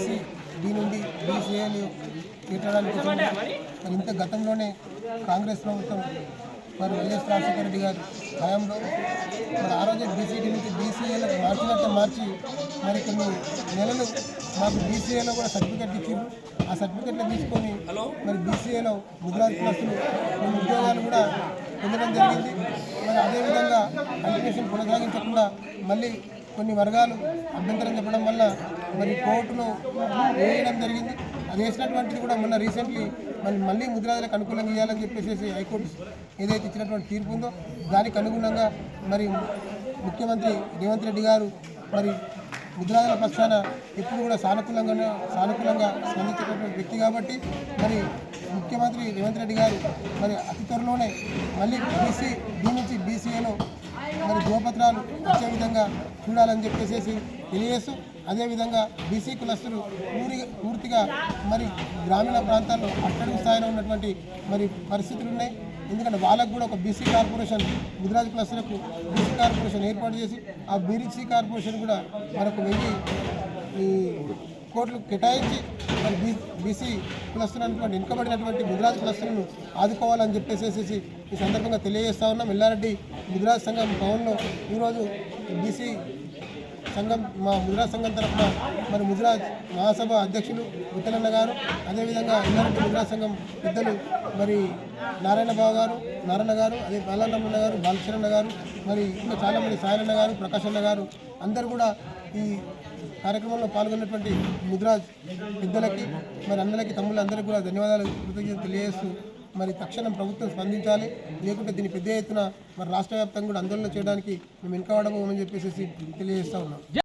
D నుండి బీసీఏలు తీర్చడానికి మరి ఇంత గతంలోనే కాంగ్రెస్ ప్రభుత్వం మరి వైఎస్ రాజశేఖర రెడ్డి గారి హయాంలో మరి ఆ రోజే బీసీడీ నుంచి బీసీఏలకు మార్చినట్టే మార్చి మరి కొన్ని నెలలు మాకు బీసీఏలో కూడా సర్టిఫికెట్ ఇచ్చారు ఆ సర్టిఫికెట్లు తీసుకొని మరి బీసీఏలో ముద్రాజ్ క్లాసులు కొన్ని ఉద్యోగాలు కూడా పొందడం జరిగింది. మరి అదేవిధంగా కంటిన్యూషన్ కొనసాగించకుండా మళ్ళీ కొన్ని వర్గాలు అభ్యంతరం చెప్పడం వల్ల మరి కోర్టులో వేయడం జరిగింది. అది వేసినటువంటిది కూడా మొన్న రీసెంట్లీ మళ్ళీ మళ్ళీ ముద్రాదులకు అనుకూలంగా ఇవ్వాలని చెప్పేసి హైకోర్టు ఏదైతే ఇచ్చినటువంటి తీర్పు ఉందో దానికి అనుగుణంగా మరి ముఖ్యమంత్రి రేవంత్ రెడ్డి గారు మరి ముద్రాదుల పక్షాన ఎప్పుడు కూడా సానుకూలంగా సానుకూలంగా స్పందించేటటువంటి వ్యక్తి కాబట్టి మరి ముఖ్యమంత్రి రేవంత్ రెడ్డి గారు మరి అతి త్వరలోనే మళ్ళీ బీసీ బీ నుంచి బీసీఏలో మరి గోపత్రాలు వచ్చే విధంగా చూడాలని చెప్పేసి తెలియజేస్తూ అదేవిధంగా బీసీ కులస్తులు పూరి పూర్తిగా మరి గ్రామీణ ప్రాంతాల్లో అట్టడుగు స్థాయిలో ఉన్నటువంటి మరి పరిస్థితులు ఉన్నాయి. ఎందుకంటే వాళ్ళకు కూడా ఒక బీసీ కార్పొరేషన్ గుజరాత్ క్లస్టర్కు బీసీ కార్పొరేషన్ ఏర్పాటు చేసి ఆ బీసీ కార్పొరేషన్ కూడా మనకు వెయ్యి ఈ కోట్లు కేటాయించి మరి బీ బీసీ కులస్తున్నటువంటి వెనుకబడినటువంటి గుజరాత్ కులస్తులను ఆదుకోవాలని చెప్పేసేసి ఈ సందర్భంగా తెలియజేస్తా ఉన్నాం. ఎల్లారెడ్డి గుజరాత్ సంఘం భవన్లో ఈరోజు బీసీ సంఘం మా ముద్రాజ్ సంఘం తరఫున మరి ముద్రాజ్ మహాసభ అధ్యక్షులు విఠలన్న గారు అదేవిధంగా ఎల్లారెడ్డి ముద్రాజ్ సంఘం పెద్దలు మరి నారాయణ బాబు గారు నారాయణ గారు అదే బాలరమణ గారు బాలచరణ గారు మరి ఇంకా చాలామంది సాయనన్న గారు ప్రకాష్ అన్న గారు అందరూ కూడా ఈ కార్యక్రమంలో పాల్గొన్నటువంటి ముద్రాజ్ పెద్దలకి మరి అన్నలకి తమ్ముళ్ళందరికీ కూడా ధన్యవాదాలు కృతజ్ఞతలు తెలియజేస్తూ మరి తక్షణం ప్రభుత్వం స్పందించాలి. లేకుంటే దీన్ని పెద్ద ఎత్తున మరి రాష్ట్ర వ్యాప్తంగా కూడా ఆందోళన చేయడానికి మేము వెనుకబడబోమని చెప్పేసి తెలియజేస్తా ఉన్నాం.